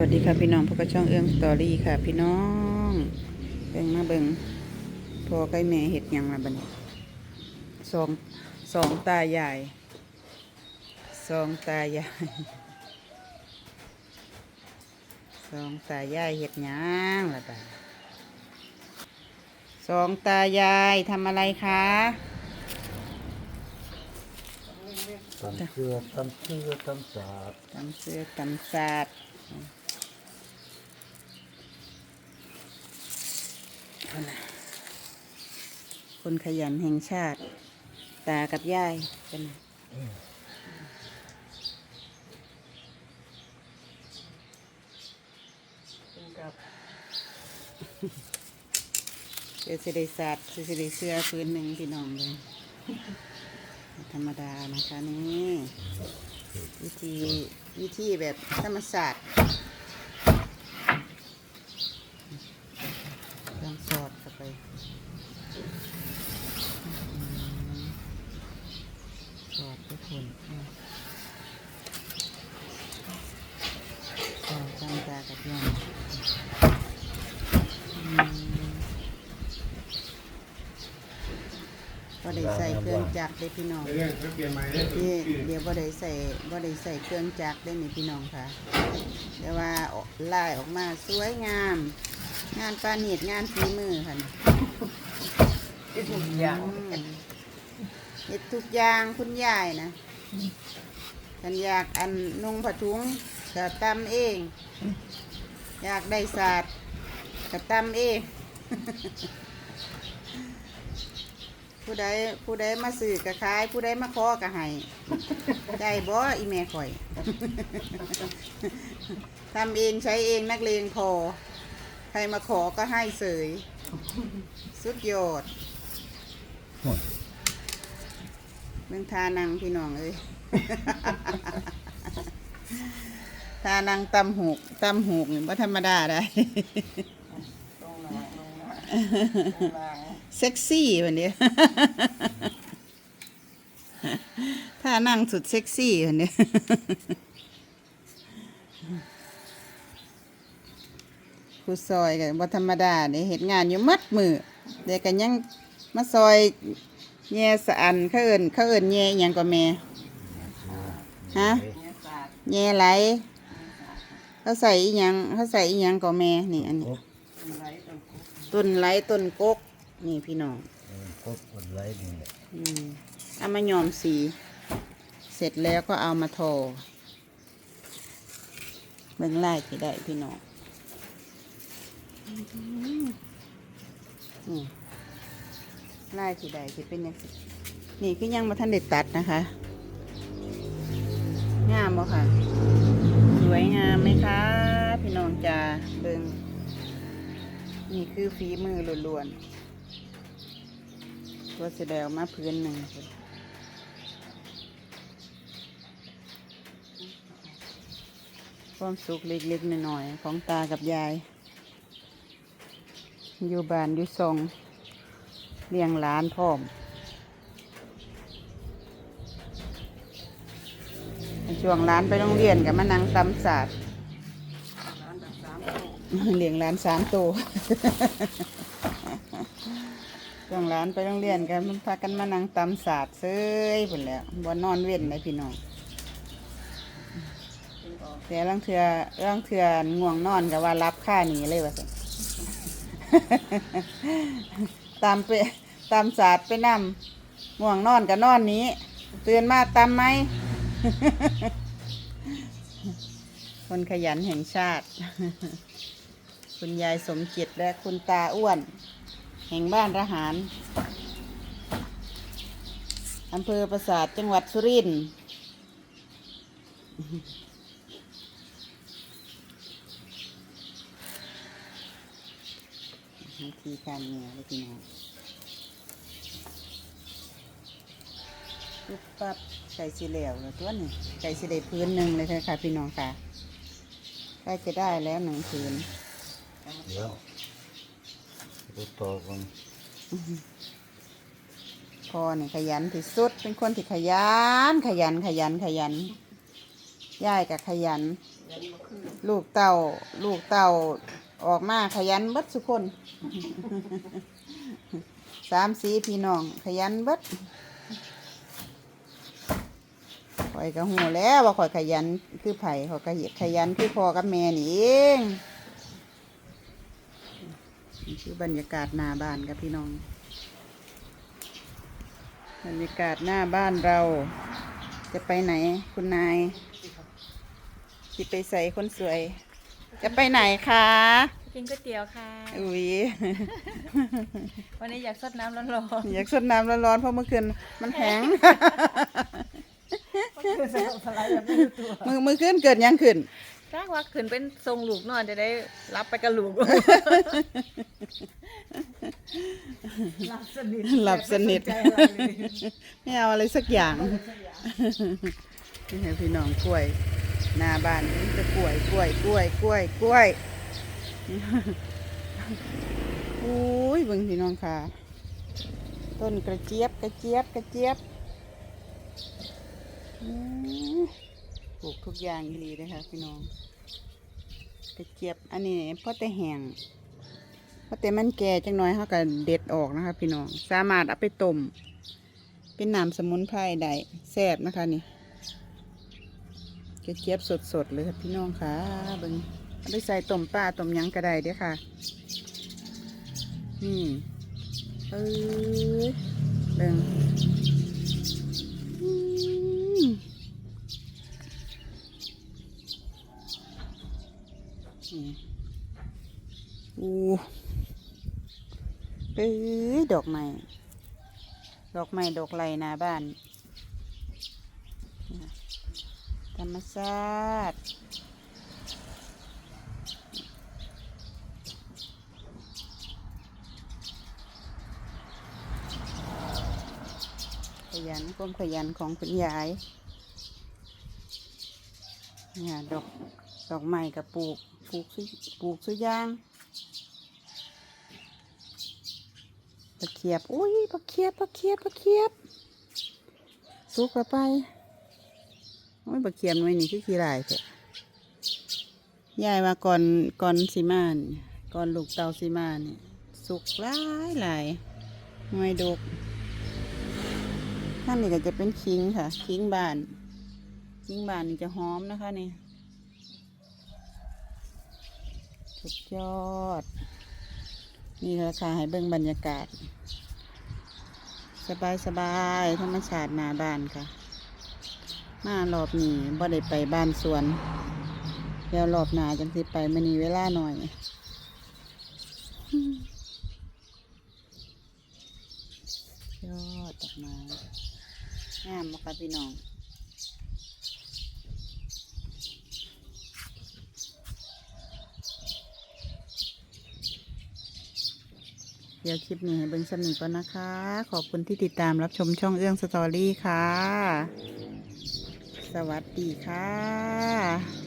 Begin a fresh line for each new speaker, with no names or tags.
สวัสดีค่ะพี่น้องพวกกระช่องเอื้องสตอรี่ค่ะ พี่น้องเบิ่งมาเบิ่งพอใกล้แม่เห็ดหยังละบัดนสองสองตายายสองตายายสองตายายเห็ดหยังละบัดสองตายายทำอะไรคะ
ตำเชื่อตำเชื่อตำสาด
ตำเสื้อตำศาสตร์เอาล่ะ คนขยันแห่งชาติ ตากับยายเป็นไงเสื้อสิได้ศาสตร์เสื้อสิได้เสื้อพื้นหนึ่งพี่น้องเลยธรรมดานะคะนี่วิธีวิธีแบบธรรมศาสตร์ลองสอดเข้า ไปสอดทุกคนสอดจังตากับยองอืมก็ได้ใส่เครื่องจักรได้พี่น้องที่เดี๋ยวบ่ได้ใส่บ่ได้ใส่เครื่องจักรได้นี่พี่น้องค่ะ แต่ว่าลายออกมาสวยงาม งานปานีดงานฝีมือค่ะนี่
ทุกอย่าง
อืมเฮ็ดทุกอย่างคุณยายนะฉันอยากอันนุ่งผ้าถุงก็ตำเอง อยากได้ศาสตร์ก็ตำเอง ผู้ใดผู้ใดมาสื่อกะขาย ผู้ใดมาขอกะให้ได้บ่อีแม่ข่อย ทำเองใช้เองนักเลงพอ ใครมาขอก็ให้เสย สุดยอดเมืองทานังพี่น้องเอ้ย ทานังตำหูกตำหูกนี่บ่ธรรมดาได้
ตรงหลังลงมาตรงหลัง
เซ็กซี่วันนี้ถ้านั่งสุดเซ็กซี่วันนี้ ครูซอยกันบ่ธรรมดาเนี่ยเหตุงานอยู่มัดมือเด็กกันยังมาซอยแย่สะอันเขาเอินเขาเอินแย่อหยังก็แม่ฮะ
เนี่ยศาสตร์
แย่ไหลเขาใส่อีหยังเขาใส่อีหยังก็แม่นี่อันนี้
ไรตรงกุ๊ก
ต้นไหลต้นกกนี่พี่น้อง
กดกดไลค์นี่แหละ
อืมเอามาย้อมสี เสร็จแล้วก็เอามาทอเบิ่งไล่ที่ได้พี่น้อง นี่ไล่ที่ได้ที่เป็นยังนี่คือยังมาทันเด็ดตัดนะคะงามบ่ค่ะ สวยงามไหมคะพี่น้องจ้าเบิ่งนี่คือฝีมือล้วนๆตัวสีแดงมาพื้นหนึ่งความสุขเล็กๆน้อยๆของตากับยาย อยู่บ้านอยู่ซองเลี้ยงหลานพร้อม ช่วงหร้านไปโรงเรียนกับมานั่งตำศาสตร์เลี้ยงหลานสามตัวช่วงหลานไปโรงเรียนกันพากันมานั่งตำศาสตร์เซ้ยพุ่นแล้วบ่นอนเว้นเลยพี่น้อง
เป็นออก
แต่ร่างเทือร่างเทือง่วงนอนกับว่ารับค่าหนีเลยว่าสิ ตามไปตามศาสตร์ไปนำง่วงนอนกับนอนนี้เตื่นมาตามไหม คนขยันแห่งชาติ คุณยายสมจิตและคุณตาอ้วน แห่งบ้านระหารอำเภอปราสาทจังหวัดสุรินทร์ วิธีการเมียเลยพี่น้องปุ๊บปั๊บไก่สีเหลวแล้วตัวนี้ไก่สีได้พื้นหนึ่งเลยเถอะค่ะพี่น้องค่ะใกล้จะได้แล้วหนึ่งพื้น
เดี๋ยวดูต่อกัน
พ่อนี่ขยันที่สุดเป็นคนที่ขยัน ขยันขยันขยันย่ายกับขยัน
รยันมาขึ้น
ลูกเต่าลูกเต่า ออกมาขยันเบิดสุกคนสามสีพี่น้อง ขยันเบิดข่อยก็หูแล้วว่าข่อยขยันคือไผ่ข่อยก็ขยันคือพ่อกับแม่นี่เองนี่คือบรรยากาศหน้าบ้านกับพี่น้อง บรรยากาศหน้าบ้านเรา จะไปไหนคุณนายจิไปใส่คนสวย จะไปไหนคะ
กินก๋วยเตี๋ยวค่ะ
อุ้ย
วันนี้อยากสดน้ำร้อน
อยากสดน้ำร้อนๆเพราะเมื่อคืนมันแห้ง
คือสนุกสลายแบบไม่รู้ตัว
มือมือขึ้นเกิดหยังขึ้น
ๆจ้างว่าขึ้นเป็นทรงลูกนอนจะได้รับไปกับลูก
หลับสนิท
หลับสนิท
ใจอะไรเลย
ไม่เอาอะไรสักอย่าง นี่ให้พี่น้องกล้วย หน้าบ้านนี่จะกล้วยกล้วยกล้วยกล้วยกล้วยอุ้ยเบิ่งพี่น้องค่ะ ต้นกระเจี๊ยบกระเจี๊ยบกระเจี๊ยบปลูกทุกอย่างอีเลยค่ะพี่น้องกระเจี๊ยบอันนี้พ่อแต่แห้งพ่อแต่มันแก่จังน้อยเขาก็เด็ดออกนะคะ พี่น้องสามารถเอาไปต้มเป็นน้ำสมุนไพรได้แซ่บนะคะนี่ เจี๊ยบสดๆเลยค่ะพี่น้องค่ะเบิ่งเอาไปใส่ต้มปลาต้มยังก็ไดเด้อค่ะอืมเอ้ยเบิ่งอืมนี่อู้เอ้ยดอกไม้ดอกไม้ดอกไหลนาบ้าน ธรรมชาติ ขยันความขยันของคุณยายเนี่ยดอกดอกไม้กับปลูกปลูกซุปลูกซุย่างปลาเขียบ อุ้ยปลาเขียบปลาเขียบปลาเขียบ สุกไป โอ้ยบักเขียมไว้นี่คือขี้ลายเถอะยายว่าก่อนก่อนสิมานก่อนลูกเตาสิมานี่สุกหลายหลายหน่วยดกท่านนี่ก็จะเป็นคิงค่ะ คิงบาน คิงบานนี่จะหอมนะคะนี่สุดยอด นี่แหละค่ะให้เบิ่งบรรยากาศ สบายสบายธรรมชาติหน้าบ้านค่ะ มารอบนี้บ่ได้ไปบ้านสวน เดี๋ยวรอบหน้าจังสิไปมันนีเวลาหน่อยยอดดอกไม้งามมากะพี่น้องเดี๋ยวคลิปนี้ให้เบิ่งสนุกก่อนนะคะ ขอบคุณที่ติดตามรับชมช่องเอื้องสตอรี่ค่ะ สวัสดีค่ะ